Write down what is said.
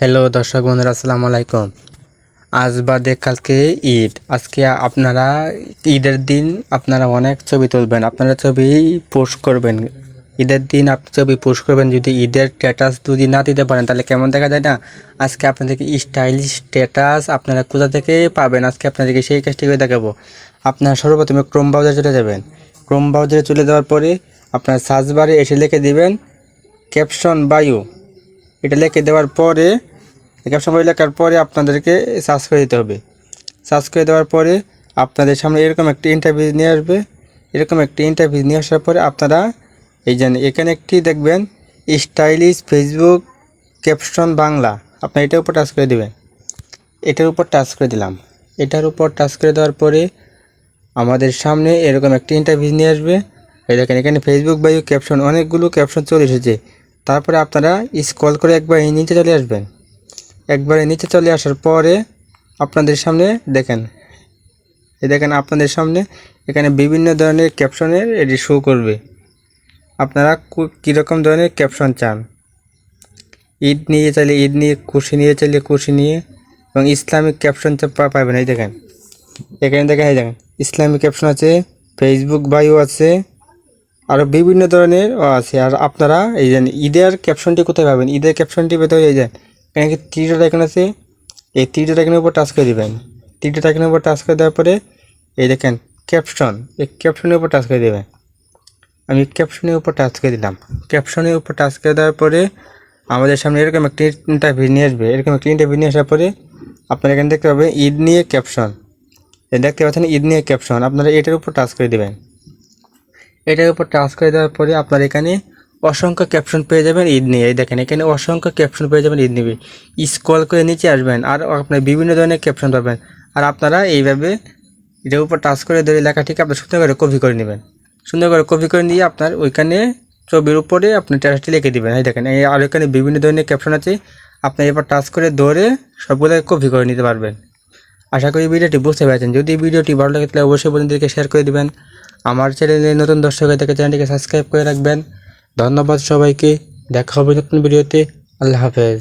Hello দর্শক বন্ধুরা, আসসালামু আলাইকুম। আজ বাদে কালকে ঈদ। আজকে আপনারা ঈদের দিন আপনারা অনেক ছবি তুলবেন, আপনারা ছবি পোস্ট করবেন। ঈদের দিন আপনি ছবি পোস্ট করবেন, যদি ঈদের স্ট্যাটাস যদি না দিতে পারেন, তাহলে কেমন দেখা যায় না? আজকে আপনাদেরকে স্টাইলিশ স্ট্যাটাস আপনারা কোথা থেকে পাবেন? আজকে আপনাদেরকে সেই কাজটি করে দেখাবো। আপনারা সর্বপ্রথমে ক্রোম ব্রাউজারে চলে যাবেন। ক্রোম ব্রাউজারে চলে যাওয়ার পরে আপনার সার্চ বারে এসে লিখে দিবেন ক্যাপশন বায়ু এটা লিখে দেওয়ার পরে ক্যাপশন লেখার পরে আপনাদেরকে সার্চ করে দিতে হবে। সার্চ করে দেওয়ার পরে আপনাদের সামনে এরকম একটি ইন্টারভিউ নিয়ে আসবে। এরকম একটি ইন্টারভিউ নিয়ে আসার পরে আপনারা এই যে এখানে একটি দেখবেন স্টাইলিশ ফেসবুক ক্যাপশন বাংলা। আপনি এটার উপর টাচ করে দেবেন। এটার উপর টাচ করে দিলাম। এটার উপর টাচ করে দেওয়ার পরে আমাদের সামনে এরকম একটি ইন্টারভিউ নিয়ে আসবে। এই দেখেন এখানে ফেসবুক বায়ু ক্যাপশন অনেকগুলো ক্যাপশন চলে এসেছে। তারপরে আপনারা স্ক্রল করে একবার নিচে চলে আসবেন। একবারে নিচে চলে আসার পরে আপনাদের সামনে দেখেন। এই দেখেন আপনাদের সামনে এখানে বিভিন্ন ধরনের ক্যাপশনের এটি শো করবে। আপনারা কীরকম ধরনের ক্যাপশন চান? ঈদ নিয়ে চাইলে ঈদ নিয়ে, খুশি নিয়ে চাইলে খুশি নিয়ে এবং ইসলামিক ক্যাপশন পাবেন। এই দেখেন। এখানে দেখেন, এই দেখেন। ইসলামিক ক্যাপশন আছে ফেসবুক বায়ু আছে আরও বিভিন্ন ধরনের আছে। আর আপনারা এই যে ঈদের ক্যাপশনটি কোথায় পাবেন? ঈদের ক্যাপশনটি পেতে এই যে এখানে তীরটা এখানে আছে? এই তীরটা এখানের উপর টাচ করে দিবেন। তীরটা এখানের উপর টাচ করে দেওয়ার পরে এই দেখেন ক্যাপশন এই ক্যাপশনের উপর টাচ করে দেবেন। আমি ক্যাপশনের উপর টাচ করে দিলাম। ক্যাপশনের উপর টাচ করে দেওয়ার পরে আমাদের সামনে এরকম একটি ইন্টারভিউ নিয়ে আসবে। এরকম একটি ইন্টারভিউ নিয়ে আসার পরে আপনারা এখানে দেখতে পাবেন, ঈদ নিয়ে ক্যাপশন দেখতে পাচ্ছেন, ঈদ নিয়ে ক্যাপশন আপনারা এটার উপর টাচ করে দেবেন। এটার উপর টাচ করে দেওয়ার পরে আপনার এখানে অসংখ্য ক্যাপশন পেয়ে যাবেন, ঈদ নিয়ে। এই দেখেন, এখানে অসংখ্য ক্যাপশন পেয়ে যাবেন, ঈদ নিয়ে স্ক্রল করে নিচে আসবেন আর আপনার বিভিন্ন ধরনের ক্যাপশন পাবেন আর আপনারা এইভাবে এটার উপর টাচ করে ধরে লেখাটিকে আপনার সুন্দর করে কপি করে নেবেন। সুন্দর করে কপি করে নিয়ে আপনার ওইখানে ছবির উপরে আপনি ট্যাটাসটি লিখে দেবেন। এই দেখেন আর ওইখানে বিভিন্ন ধরনের ক্যাপশন আছে। আপনি এবার টাচ করে ধরে সবগুলো কপি করে নিতে পারবেন। আশা করি ভিডিওটি বুঝতে পেরেছেন। যদি ভিডিওটি ভালো লাগে তাহলে অবশ্যই বন্ধুদেরকে শেয়ার করে দিবেন। আমার চ্যানেলে নতুন দর্শক হয়ে থাকে, চ্যানেলটিকে সাবস্ক্রাইব করে রাখবেন। ধন্যবাদ সবাইকে। দেখা হবে নতুন ভিডিওতে। আল্লাহ হাফেজ।